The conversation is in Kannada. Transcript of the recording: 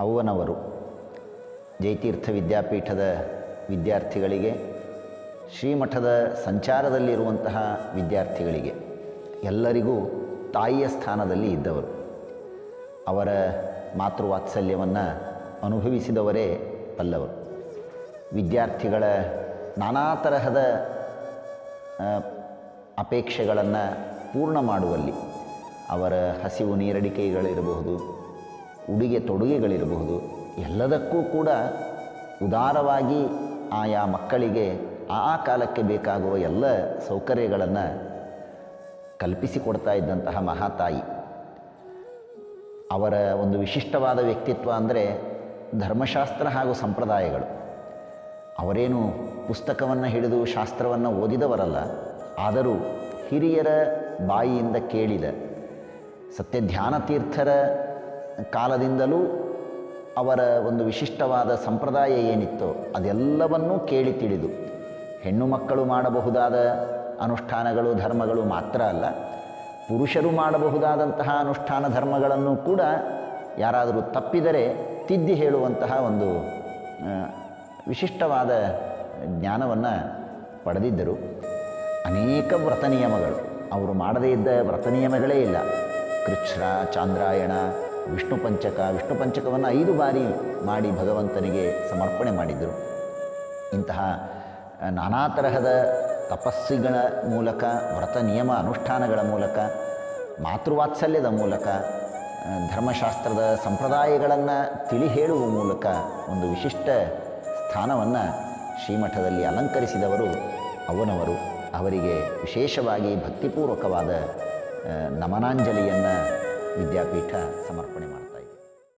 ಅವ್ವನವರು ಜಯತೀರ್ಥ ವಿದ್ಯಾಪೀಠದ ವಿದ್ಯಾರ್ಥಿಗಳಿಗೆ, ಶ್ರೀಮಠದ ಸಂಚಾರದಲ್ಲಿರುವಂತಹ ವಿದ್ಯಾರ್ಥಿಗಳಿಗೆ, ಎಲ್ಲರಿಗೂ ತಾಯಿಯ ಸ್ಥಾನದಲ್ಲಿ ಇದ್ದವರು. ಅವರ ಮಾತೃವಾತ್ಸಲ್ಯವನ್ನು ಅನುಭವಿಸಿದವರೇ ಬಲ್ಲವರು ವಿದ್ಯಾರ್ಥಿಗಳ ನಾನಾ ತರಹದ ಅಪೇಕ್ಷೆಗಳನ್ನು ಪೂರ್ಣ ಮಾಡುವಲ್ಲಿ ಅವರ ಹಸಿವು ನೀರಡಿಕೆಗಳಿರಬಹುದು ಉಡುಗೆ ತೊಡುಗೆಗಳಿರಬಹುದು. ಎಲ್ಲದಕ್ಕೂ ಕೂಡ ಉದಾರವಾಗಿ ಆಯಾ ಮಕ್ಕಳಿಗೆ ಆ ಕಾಲಕ್ಕೆ ಬೇಕಾಗುವ ಎಲ್ಲ ಸೌಕರ್ಯಗಳನ್ನು ಕಲ್ಪಿಸಿಕೊಡ್ತಾ ಇದ್ದಂತಹ ಮಹಾತಾಯಿ. ಅವರ ಒಂದು ವಿಶಿಷ್ಟವಾದ ವ್ಯಕ್ತಿತ್ವ ಅಂದರೆ ಧರ್ಮಶಾಸ್ತ್ರ ಹಾಗೂ ಸಂಪ್ರದಾಯಗಳು. ಅವರೇನು ಪುಸ್ತಕವನ್ನು ಹಿಡಿದು ಶಾಸ್ತ್ರವನ್ನು ಓದಿದವರಲ್ಲ, ಆದರೂ ಹಿರಿಯರ ಬಾಯಿಯಿಂದ ಕೇಳಿದ ಸತ್ಯ ತೀರ್ಥರ ಕಾಲದಿಂದಲೂ ಅವರ ಒಂದು ವಿಶಿಷ್ಟವಾದ ಸಂಪ್ರದಾಯ ಏನಿತ್ತೋ ಅದೆಲ್ಲವನ್ನೂ ಕೇಳಿ ತಿಳಿದು ಹೆಣ್ಣು ಮಕ್ಕಳು ಮಾಡಬಹುದಾದ ಅನುಷ್ಠಾನಗಳು, ಧರ್ಮಗಳು ಮಾತ್ರ ಅಲ್ಲ, ಪುರುಷರು ಮಾಡಬಹುದಾದಂತಹ ಅನುಷ್ಠಾನ ಧರ್ಮಗಳನ್ನು ಕೂಡ ಯಾರಾದರೂ ತಪ್ಪಿದರೆ ತಿದ್ದಿ ಹೇಳುವಂತಹ ಒಂದು ವಿಶಿಷ್ಟವಾದ ಜ್ಞಾನವನ್ನು ಪಡೆದಿದ್ದರು. ಅನೇಕ ವ್ರತ ನಿಯಮಗಳು. ಅವರು ಮಾಡದೇ ಇದ್ದ ವ್ರತ ನಿಯಮಗಳೇ ಇಲ್ಲ. ಕೃಚ್ಛ್ರ ಚಾಂದ್ರಾಯಣ ವಿಷ್ಣು ಪಂಚಕ ವಿಷ್ಣು ಪಂಚಕವನ್ನು ಐದು ಬಾರಿ ಮಾಡಿ ಭಗವಂತನಿಗೆ ಸಮರ್ಪಣೆ ಮಾಡಿದರು. ಇಂತಹ ನಾನಾ ತರಹದ ತಪಸ್ಸುಗಳ ಮೂಲಕ, ವ್ರತ ನಿಯಮ ಅನುಷ್ಠಾನಗಳ ಮೂಲಕ, ಮಾತೃವಾತ್ಸಲ್ಯದ ಮೂಲಕ ಧರ್ಮಶಾಸ್ತ್ರದ ಸಂಪ್ರದಾಯಗಳನ್ನು ತಿಳಿ ಹೇಳುವ ಮೂಲಕ ಒಂದು ವಿಶಿಷ್ಟ ಸ್ಥಾನವನ್ನು ಶ್ರೀಮಠದಲ್ಲಿ ಅಲಂಕರಿಸಿದವರು ಅವನವರು. ಅವರಿಗೆ ವಿಶೇಷವಾಗಿ ಭಕ್ತಿಪೂರ್ವಕವಾದ ನಮನಾಂಜಲಿಯನ್ನು ವಿದ್ಯಾಪೀಠ ಸಮರ್ಪಣೆ ಮಾಡ್ತಾರೆ